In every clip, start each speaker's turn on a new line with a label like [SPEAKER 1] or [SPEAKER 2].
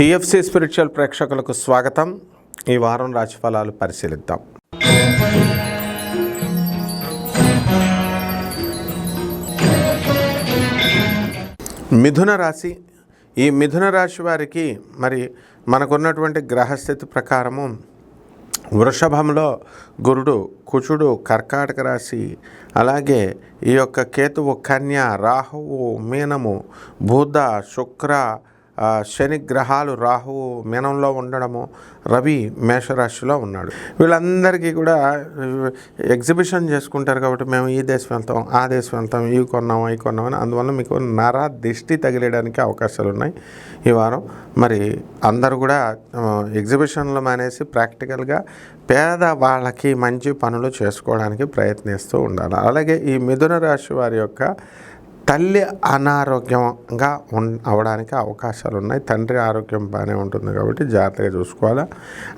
[SPEAKER 1] TFC spiritual ప్రేక్షకులకు స్వాగతం. ఈ వారం రాశిఫలాలు పరిశీలిద్దాం. మిథున రాశి. ఈ మిథున రాశి వారికి మరి మనకున్నటువంటి గ్రహస్థితి ప్రకారము వృషభంలో గురుడు కుచుడు కర్కాటక రాశి అలాగే ఈ యొక్క కేతువు కన్య రాహువు మీనము బుధ శుక్ర శని గ్రహాలు రాహువు మీనంలో ఉండడము రవి మేషరాశిలో ఉన్నాడు. వీళ్ళందరికీ కూడా ఎగ్జిబిషన్ చేసుకుంటారు కాబట్టి మేము ఈ దేశం వెళ్తాం ఆ దేశం వెళ్తాం ఇవి కొన్నాం అవి కొన్నాం అని అందువల్ల మీకు నర దిష్టి తగిలేయడానికి అవకాశాలు ఉన్నాయి ఈ వారం. మరి అందరూ కూడా ఎగ్జిబిషన్లు మానేసి ప్రాక్టికల్గా పేద వాళ్ళకి మంచి పనులు చేసుకోవడానికి ప్రయత్నిస్తూ ఉండాలి. అలాగే ఈ మిథున రాశి వారి యొక్క తల్లి అనారోగ్యంగా ఉన్ అవడానికి అవకాశాలు ఉన్నాయి తండ్రి ఆరోగ్యం బాగానే ఉంటుంది కాబట్టి జాగ్రత్తగా చూసుకోవాలి.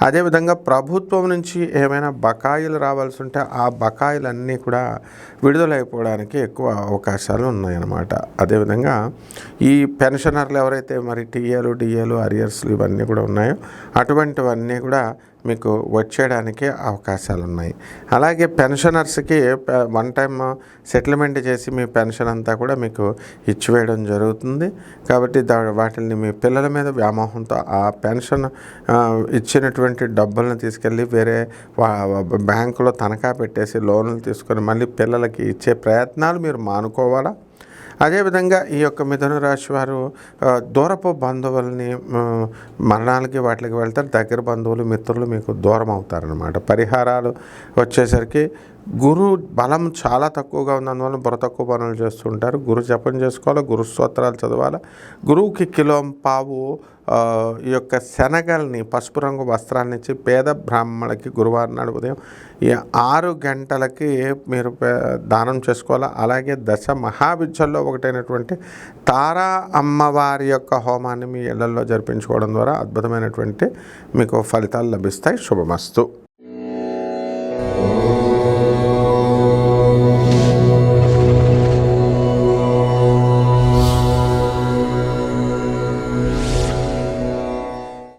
[SPEAKER 1] అదేవిధంగా ప్రభుత్వం నుంచి ఏమైనా బకాయిలు రావాల్సి ఉంటే ఆ బకాయిలన్నీ కూడా విడుదలైపోవడానికి ఎక్కువ అవకాశాలు ఉన్నాయన్నమాట. అదేవిధంగా ఈ పెన్షనర్లు ఎవరైతే మరి టీఏలు డిఏలు అరియర్స్లు ఇవన్నీ కూడా ఉన్నాయో అటువంటివన్నీ కూడా మీకు వచ్చేయడానికి అవకాశాలు ఉన్నాయి అలాగే పెన్షనర్స్కి వన్ టైం సెటిల్మెంట్ చేసి మీ పెన్షన్ అంతా కూడా మీకు ఇచ్చివేయడం జరుగుతుంది. కాబట్టి దా వాటిని మీ పిల్లల మీద వ్యామోహంతో ఆ పెన్షన్ ఇచ్చినటువంటి డబ్బులను తీసుకెళ్ళి వేరే వా- బ్యాంకులో తనఖా పెట్టేసి లోన్లు తీసుకొని మళ్ళీ పిల్లలకి ఇచ్చే ప్రయత్నాలు మీరు మానుకోవాలా? అదేవిధంగా ఈ యొక్క మిథున రాశి వారు దూరపు బంధువుల్ని మరణాలకి వాటికి వెళ్తారు. దగ్గర బంధువులు మిత్రులు మీకు దూరం అవుతారనమాట పరిహారాలు వచ్చేసరికి గురు బలం చాలా తక్కువగా ఉన్నందువల్ల బుర్ర తక్కువ పనులు చేస్తుంటారు. గురు జపం చేసుకోవాలి గురు స్తోత్రాలు చదవాలి. గురువుకి కిలో పావు ఈ యొక్క శనగల్ని పసుపు రంగు వస్త్రాన్ని ఇచ్చి పేద బ్రాహ్మణులకి గురువారం నాడు ఉదయం ఈ ఆరు గంటలకి మీరు దానం చేసుకోవాలి. అలాగే దశ మహావిద్యల్లో ఒకటైనటువంటి తారా అమ్మవారి యొక్క హోమాన్ని మీ ఇళ్ళలో జరిపించుకోవడం ద్వారా అద్భుతమైనటువంటి మీకు ఫలితాలు లభిస్తాయి. శుభమస్తు.